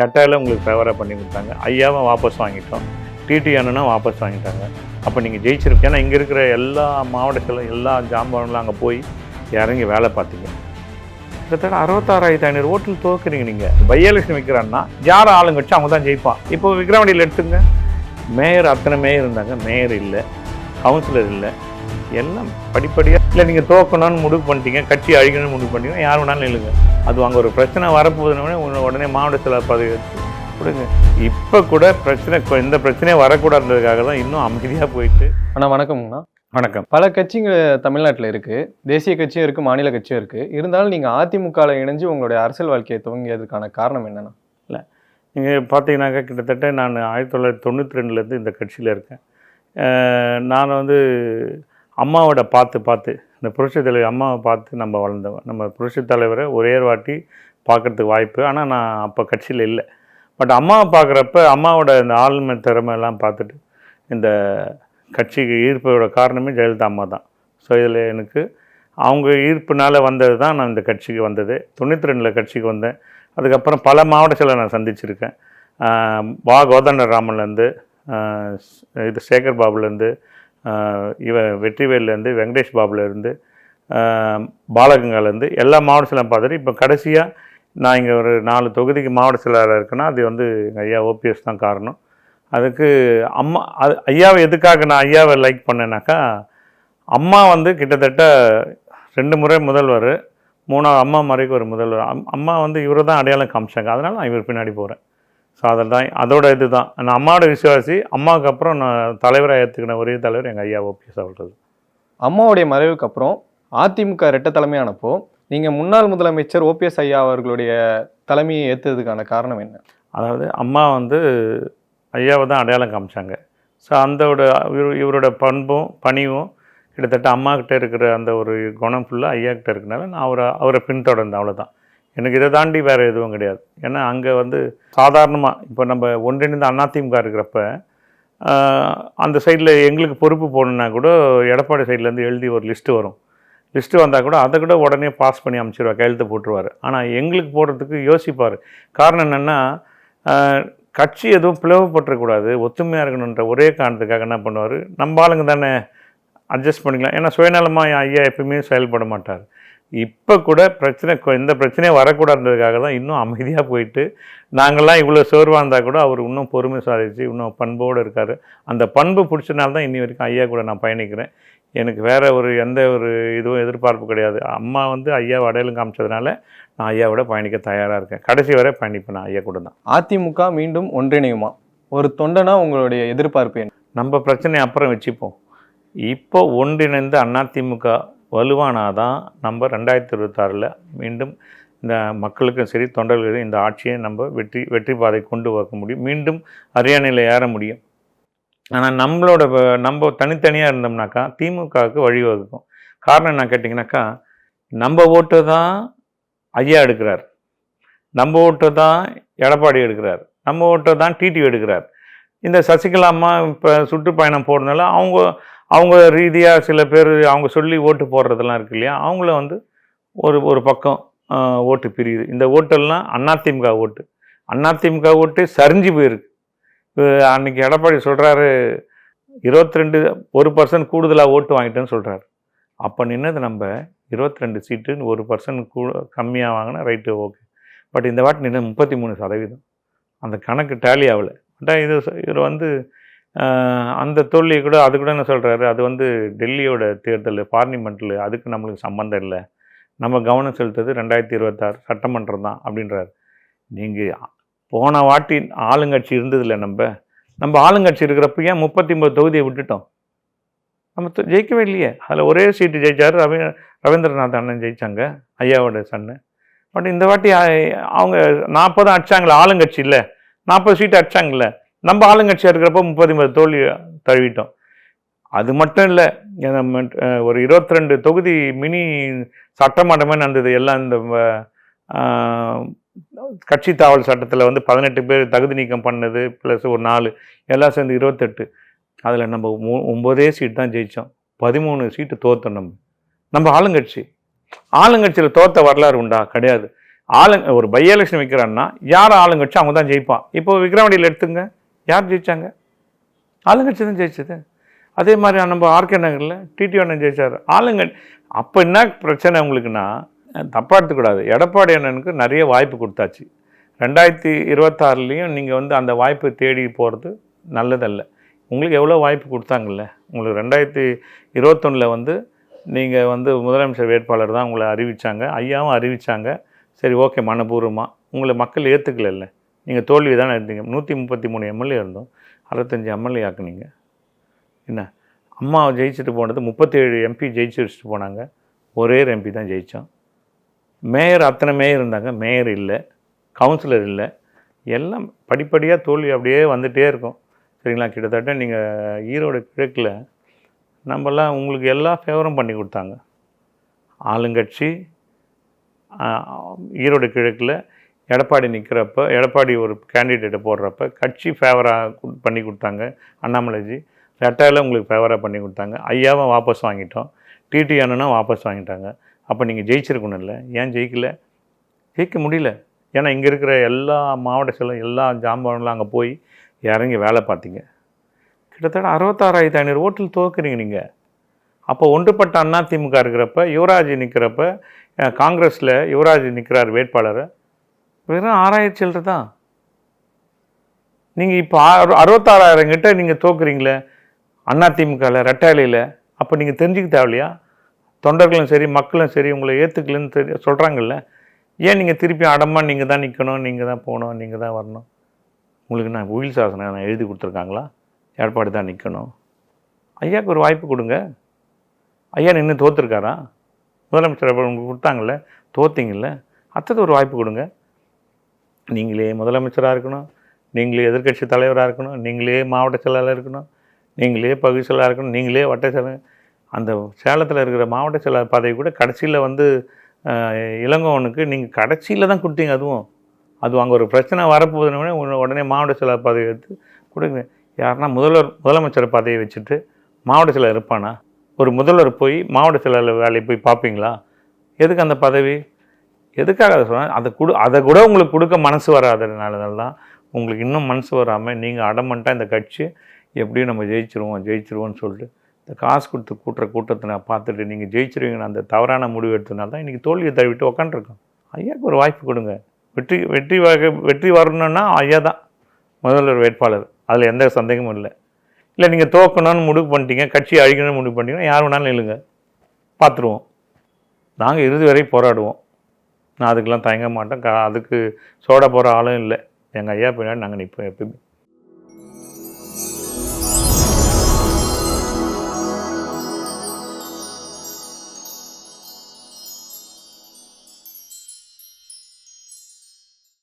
ரெட்டாயில் உங்களுக்கு ஃபேவராக பண்ணி கொடுத்தாங்க. ஐயாவை வாபஸ் வாங்கிட்டோம். டிடி அண்ணனும் வாபஸ் வாங்கிட்டாங்க. அப்போ நீங்கள் ஜெயிச்சிருக்கீங்க ஏன்னா இங்கே இருக்கிற எல்லா மாவட்டத்திலும் எல்லா ஜாம்பான்லாம் அங்கே போய் இறங்கி வேலை பார்த்தீங்க கிட்டத்தட்ட அறுபத்தாறாயிரத்தி ஐநூறு ஓட்டில் தோக்குறீங்க நீங்கள் பையலட்சுமி வைக்கிறான்னா யார் ஆளுங்க வச்சு அவங்க தான் ஜெயிப்பான்? இப்போ விக்ரவாண்டியில் எடுத்துங்க. மேயர் அத்தனை மேயர் இருந்தாங்க. மேயர் இல்லை. கவுன்சிலர் இல்லை. எல்லாம் படிப்படியாக இல்லை நீங்கள் தோக்கணும்னு முடிவு பண்ணிட்டீங்க கட்சி அழிக்கணும்னு முடிவு பண்ணிட்டீங்க யார் வேணாலும் இல்லைங்க அது அங்கே ஒரு பிரச்சனை வரப்போகுதுன்னு உடனே உடனே மாவட்ட செயலர் பதவி எடுத்து கொடுங்க. இப்போ கூட பிரச்சனை எந்த பிரச்சனையும் வரக்கூடாதுன்றதுக்காக தான் இன்னும் அமைதியாக போயிட்டு அண்ணா வணக்கம்ண்ணா வணக்கம். பல கட்சிங்க தமிழ்நாட்டில் இருக்கு. தேசிய கட்சியும் இருக்கு மாநில கட்சியும் இருக்கு. இருந்தாலும் நீங்க அதிமுகவில் இணைஞ்சு உங்களுடைய அரசியல் வாழ்க்கையை துவங்கியதுக்கான காரணம் என்னன்னா நீங்கள் பார்த்தீங்கன்னாக்கா கிட்டத்தட்ட நான் ஆயிரத்தி தொள்ளாயிரத்தி தொண்ணூற்றி ரெண்டுலேருந்து இந்த கட்சியில் இருக்கேன். நான் வந்து அம்மாவோட பார்த்து பார்த்து இந்த புரட்சி தலைவர் அம்மாவை பார்த்து நம்ம வளர்ந்தவன். நம்ம புரட்சி தலைவரை ஒரே வாட்டி பார்க்கறதுக்கு வாய்ப்பு. ஆனால் நான் அப்போ கட்சியில் இல்லை. பட் அம்மாவை பார்க்குறப்ப அம்மாவோட இந்த ஆளுமை திறமை எல்லாம் பார்த்துட்டு இந்த கட்சிக்கு ஈர்ப்போட காரணமே ஜெயலலிதா அம்மா தான். ஸோ இதில் எனக்கு அவங்க ஈர்ப்புனால் வந்தது தான் நான் இந்த கட்சிக்கு வந்தது. தொண்ணூற்றி ரெண்டில் கட்சிக்கு வந்தேன். அதுக்கப்புறம் பல மாவட்டத்தில் நான் சந்திச்சிருக்கேன். வா. கோதண்டராமன்லேருந்து இது சேகர் பாபுலேருந்து இவ வெற்றிவேலேருந்து வெங்கடேஷ் பாபுலேருந்து பாலகங்காலேருந்து எல்லா மாவட்ட செயலரும் பார்த்துட்டு இப்போ கடைசியாக நான் இங்கே ஒரு நாலு தொகுதிக்கு மாவட்ட செயலாளர் இருக்கேன்னா அது வந்து எங்கள் ஐயா ஓபிஎஸ் தான் காரணம். அதுக்கு அம்மா அது ஐயாவை எதுக்காக நான் ஐயாவை லைக் பண்ணேனாக்கா அம்மா வந்து கிட்டத்தட்ட ரெண்டு முறை முதல்வர் மூணாவது அம்மா மறைக்கு ஒரு முதல்வர். அம்- அம்மா வந்து இவரை தான் அடையாளம் காமிச்சாங்க. அதனால் நான் இவர் பின்னாடி போகிறேன் ஸோ அதில் தான் அதோட இது தான் நான் அம்மாவோட விசுவாசி அம்மாவுக்கு அப்புறம் நான் தலைவராக ஏற்றுக்கின ஒரே தலைவர் எங்கள் ஐயா ஓபிஎஸ் அவர்கள் அம்மாவுடைய மறைவுக்கு அப்புறம் அதிமுக ரெட்ட தலைமையானப்போ நீங்க முன்னாள் முதலமைச்சர் ஓபிஎஸ் ஐயா அவர்களுடைய தலைமையை ஏற்றதுக்கான காரணம் என்ன? அதாவது அம்மா வந்து ஐயாவை தான் அடையாளம் காமிச்சாங்க. ஸோ அந்தோட இவர் இவரோட பண்பும் பணிவும் கிட்டத்தட்ட அம்மா கிட்ட இருக்கிற அந்த ஒரு குணம் ஃபுல்லாக ஐயா கிட்ட இருக்கனால நான் அவரை அவரை பின்தொடர்ந்தேன் அவ்வளோதான் எனக்கு இதை தாண்டி வேறு எதுவும் கிடையாது. ஏன்னா அங்கே வந்து சாதாரணமாக இப்போ நம்ம ஒன்றிணைந்த அதிமுக இருக்கிறப்ப அந்த சைடில் எங்களுக்கு பொறுப்பு போடணுன்னா கூட எடப்பாடி சைட்லேருந்து எழுதி ஒரு லிஸ்ட்டு வரும். லிஸ்ட்டு வந்தால் கூட அதை கூட உடனே பாஸ் பண்ணி அமைச்சிருவார் கையெழுத்து போட்டுருவார். ஆனால் எங்களுக்கு போடுறதுக்கு யோசிப்பார். காரணம் என்னென்னா கட்சி எதுவும் பிளவுபட்டுறக்கூடாது ஒத்துமையாக இருக்கணுன்ற ஒரே காரணத்துக்காக என்ன பண்ணுவார்? நம்ம ஆளுங்க தானே அட்ஜஸ்ட் பண்ணிக்கலாம். ஏன்னா சுயநலமாக ஐயா எப்பயுமே செயல்பட மாட்டார். இப்போ கூட பிரச்சனை எந்த பிரச்சனையும் வரக்கூடாதுன்றதுக்காக தான் இன்னும் அமைதியாக போயிட்டு நாங்கள்லாம் இவ்வளோ சோர்வாக இருந்தால் கூட அவர் இன்னும் பொறுமை சாதிச்சு இன்னும் பண்போடு இருக்கார். அந்த பண்பு பிடிச்சனால தான் இன்னி வரைக்கும் ஐயா கூட நான் பயணிக்கிறேன். எனக்கு வேற ஒரு எந்த ஒரு இதுவும் எதிர்பார்ப்பு கிடையாது. அம்மா வந்து ஐயாவை அடையாளம் காமிச்சதுனால நான் ஐயாவோட பயணிக்க தயாராக இருக்கேன். கடைசி வரை பயணிப்பேன் நான் ஐயா கூட தான். அதிமுக மீண்டும் ஒன்றிணையுமா? ஒரு தொண்டனா உங்களுடைய எதிர்பார்ப்பு என்ன? நம்ம பிரச்சனையை அப்புறம் வச்சுப்போம். இப்போ ஒன்றிணைந்த அதிமுக வலுவானாதான் நம்ம ரெண்டாயிரத்தி இருபத்தாறில் மீண்டும் இந்த மக்களுக்கும் சரி தொண்டர்களுக்கும் இந்த ஆட்சியை நம்ம வெற்றி வெற்றி பாதை கொண்டு வர முடியும். மீண்டும் அரியணையில் ஏற முடியும். ஆனால் நம்மளோட நம்ம தனித்தனியாக இருந்தோம்னாக்கா திமுகவுக்கு வழிவகுக்கும். காரணம் என்ன கேட்டிங்கனாக்கா நம்ம ஓட்டு தான் ஐயா எடுக்கிறார். நம்ம ஓட்டு தான் எடப்பாடி எடுக்கிறார். நம்ம ஓட்டு தான் டிடி எடுக்கிறார். இந்த சசிகலா அம்மா இப்போ சுற்றுப்பயணம் போடுறதுனால அவங்க அவங்க ரீதியாக சில பேர் அவங்க சொல்லி ஓட்டு போடுறதெல்லாம் இருக்கு இல்லையா? அவங்கள வந்து ஒரு ஒரு பக்கம் ஓட்டு பிரியுது. இந்த ஓட்டெல்லாம் அதிமுக ஓட்டு. அதிமுக ஓட்டு சரிஞ்சு போயிருக்கு. அன்றைக்கி அன்னைக்கு எடப்பாடி சொல்கிறாரு இருபத்தி ரெண்டு ஒரு பர்சன்ட் கூடுதலாக ஓட்டு வாங்கிட்டேன்னு சொல்கிறாரு அப்போ நின்னது நம்ம இருபத்தி ரெண்டு சீட்டுன்னு ஒரு பர்சன்ட் கூ கம்மியாக வாங்கினா ரைட்டு ஓகே. பட் இந்த வாட்டி நின்று முப்பத்தி மூணு சதவீதம். அந்த கணக்கு டேலி ஆகலை. பட் இது இவர் வந்து அந்த தோல்வியை கூட அது கூட என்ன சொல்கிறாரு அது வந்து டெல்லியோட தேர்தல் பார்லிமெண்ட்டில் அதுக்கு நம்மளுக்கு சம்மந்தம் இல்லை. நம்ம கவனம் செலுத்துறது ரெண்டாயிரத்தி இருபத்தாறு சட்டமன்றம் தான் அப்படின்றார். நீங்கள் போன வாட்டி ஆளுங்கட்சி இருந்ததில்ல நம்ம. நம்ம ஆளுங்கட்சி இருக்கிறப்ப ஏன் முப்பத்தி ஒன்பது தொகுதியை விட்டுட்டோம்? நம்ம ஜெயிக்கவே இல்லையே. அதில் ஒரே சீட்டு ஜெயிச்சார் ரவி ரவீந்திரநாத் அண்ணன் ஜெயிச்சாங்க ஐயாவோட சன்னு. பட் இந்த வாட்டி அவங்க நாற்பதும் அடித்தாங்களே ஆளுங்கட்சி இல்லை. நாற்பது சீட்டு அடிச்சாங்கல்ல நம்ம ஆளுங்கட்சியாக இருக்கிறப்ப முப்பது முப்பது தோல்வி தழுவிட்டோம். அது மட்டும் இல்லை நம்ம ஒரு இருபத்தி ரெண்டு தொகுதி மினி சட்டமன்றமே நடந்தது. எல்லாம் இந்த கட்சி தாவல் சட்டத்தில் வந்து பதினெட்டு பேர் தகுதி நீக்கம் பண்ணது ப்ளஸ் ஒரு நாலு எல்லாம் சேர்ந்து இருபத்தெட்டு. அதில் நம்ம மூ ஒம்போதே சீட் தான் ஜெயித்தோம் பதிமூணு சீட்டு தோற்றோம் நம்ம. நம்ம ஆளுங்கட்சி. ஆளுங்கட்சியில் தோற்ற வரலாறு உண்டா? கிடையாது. ஆளுங்க ஒரு பை எலெக்ஷன் வைக்கிறான்னா யார் ஆளுங்கட்சி அவங்க தான் ஜெயிப்பான். இப்போ விக்ரவாண்டியில் எடுத்துங்க யார் ஜெயித்தாங்க ஆளுங்கட்சி தான் ஜெயிச்சது. அதே மாதிரி நம்ம ஆர்கே நகரில் டிடி அண்ணன் ஜெயிச்சார். ஆளுங்க அப்போ என்ன பிரச்சனை உங்களுக்குன்னா தப்பாக எடுத்துக்கூடாது. எடப்பாடி அண்ணனுக்கு நிறைய வாய்ப்பு கொடுத்தாச்சு. ரெண்டாயிரத்தி இருபத்தாறுலேயும் நீங்கள் வந்து அந்த வாய்ப்பு தேடி போகிறது நல்லதல்ல. உங்களுக்கு எவ்வளோ வாய்ப்பு கொடுத்தாங்கல்ல? உங்களுக்கு ரெண்டாயிரத்தி இருபத்தொன்னில் வந்து நீங்கள் வந்து முதலமைச்சர் வேட்பாளர் தான் உங்களை அறிவித்தாங்க ஐயாவும் அறிவித்தாங்க சரி ஓகே மனப்பூர்வமாக உங்களை மக்கள் ஏற்றுக்கல நீங்கள் தோல்வி தானே இருந்தீங்க நூற்றி முப்பத்தி மூணு எம்எல்ஏ இருந்தோம். அறுபத்தஞ்சி எம்எல்ஏ ஆக்குனீங்க. என்ன? அம்மா ஜெயிச்சுட்டு போனது முப்பத்தேழு எம்பி ஜெயிச்சு வச்சுட்டு போனாங்க. ஒரே ஒரு எம்பி தான் ஜெயித்தோம் மேயர் அத்தனை மேயர் இருந்தாங்க. மேயர் இல்லை. கவுன்சிலர் இல்லை. எல்லாம் படிப்படியாக தோல்வி அப்படியே வந்துகிட்டே இருக்கும். சரிங்களா? கிட்டத்தட்ட நீங்கள் ஈரோடு கிழக்கில் நம்மலாம் உங்களுக்கு எல்லா ஃபேவரும் பண்ணி கொடுத்தாங்க. ஆளுங்கட்சி ஈரோடு கிழக்கில் எடப்பாடி நிற்கிறப்ப எடப்பாடி ஒரு கேண்டிடேட்டை போடுறப்ப கட்சி ஃபேவராக பண்ணி கொடுத்தாங்க. அண்ணாமலைஜி ரெட்டையில் உங்களுக்கு ஃபேவராக பண்ணி கொடுத்தாங்க. ஐயாவும் வாபஸ் வாங்கிட்டோம். டிடி அண்ணனும் வாபஸ் வாங்கிட்டாங்க. அப்போ நீங்கள் ஜெயிச்சிருக்கணும் இல்லை? ஏன் ஜெயிக்கல? ஜெயிக்க முடியல. ஏன்னா இங்கே இருக்கிற எல்லா மாவட்ட செல்லும் எல்லா ஜாம்பவன்லாம் அங்கே போய் இறங்கி வேலை பார்த்தீங்க. கிட்டத்தட்ட அறுபத்தாறாயிரத்தி ஐநூறு ஓட்டில் துவக்குறீங்க நீங்கள் அப்போ ஒன்றுபட்ட அண்ணா திமுக இருக்கிறப்ப யுவராஜ் நிற்கிறப்ப காங்கிரஸில் யுவராஜ் நிற்கிறார் வேட்பாளர். வெறும் ஆறாயிரம் சில்லற தான். நீங்கள் இப்போ அறுபத்தாறாயிரம் கிட்ட நீங்கள் தோக்குறீங்களே அண்ணா திமுகவில் ரெட்டாலையில் அப்போ நீங்கள் தெரிஞ்சுக்க தேவையில்லையா? தொண்டர்களும் சரி மக்களும் சரி உங்களை ஏற்றுக்கலன்னு தெரி சொல்கிறாங்கல்ல ஏன் நீங்கள் திருப்பி அடமா நீங்கள் தான் நிற்கணும் நீங்கள் தான் போகணும் நீங்கள் தான் வரணும்? உங்களுக்கு நான் உயில் சாசனம் நான் எழுதி கொடுத்துருக்காங்களா? ஏற்பாடு தான் நிற்கணும் ஐயாவுக்கு ஒரு வாய்ப்பு கொடுங்க. ஐயா நின்று தோற்றுருக்காரா முதலமைச்சர் உங்களுக்கு கொடுத்தாங்கல்ல தோத்தீங்கல்ல அடுத்தது ஒரு வாய்ப்பு கொடுங்க. நீங்களே முதலமைச்சராக இருக்கணும் நீங்களே எதிர்க்கட்சி தலைவராக இருக்கணும் நீங்களே மாவட்ட செயலாளர் இருக்கணும் நீங்களே பகுதி செயலாளர் இருக்கணும் நீங்களே வட்ட செயலர் அந்த சேலத்தில் இருக்கிற மாவட்ட செயலாளர் பதவி கூட கடைசியில் வந்து இளங்கோவனுக்கு நீங்கள் கடைசியில் தான் கொடுத்தீங்க அதுவும். அது அங்கே ஒரு பிரச்சனை வரப்போகுதுன்னு உடனே உடனே மாவட்ட செயலாளர் பதவி எடுத்து கொடுங்க. யாருன்னா முதல்வர் முதலமைச்சர் பதவியை வச்சுட்டு மாவட்ட செயலாளர் இருப்பானா? ஒரு முதல்வர் போய் மாவட்ட செயலாளர் வேலையை போய் பார்ப்பீங்களா? எதுக்கு அந்த பதவி? எதுக்காக அதை சொன்னால் அதை கொடு அதை கூட உங்களுக்கு கொடுக்க மனசு வராதனால தான் உங்களுக்கு இன்னும் மனசு வராமல் நீங்கள் அடமண்ட்டாக இந்த கட்சி எப்படியும் நம்ம ஜெயிச்சிருவோம் ஜெயிச்சிருவோம்னு சொல்லிட்டு இந்த காசு கொடுத்து கூட்டுற கூட்டத்தை நான் பார்த்துட்டு நீங்கள் ஜெயிச்சிருவீங்கன்னு அந்த தவறான முடிவு எடுத்ததுனால தான் இன்றைக்கி தோல்வியை தழுவிட்டு உக்காண்டிருக்கோம் ஐயாவுக்கு ஒரு வாய்ப்பு கொடுங்க. வெற்றி வெற்றி வகை வெற்றி வரணும்னா ஐயா தான் முதல்வர் வேட்பாளர். அதில் எந்த சந்தேகமும் இல்லை. இல்லை நீங்கள் தோக்கணும்னு முடிவு பண்ணிட்டீங்க கட்சி அழிக்கணும்னு முடிவு பண்ணிட்டீங்கன்னா யார் வேணாலும் இல்லைங்க பார்த்துருவோம். நாங்கள் இறுதி வரை போராடுவோம். நான் அதுக்கெல்லாம் தயங்க மாட்டேன். கா அதுக்கு சோட போகிற ஆளும் இல்லை. எங்கள் ஐயா பின்னாடி நாங்கள் நிற்போம் எப்பயுமே.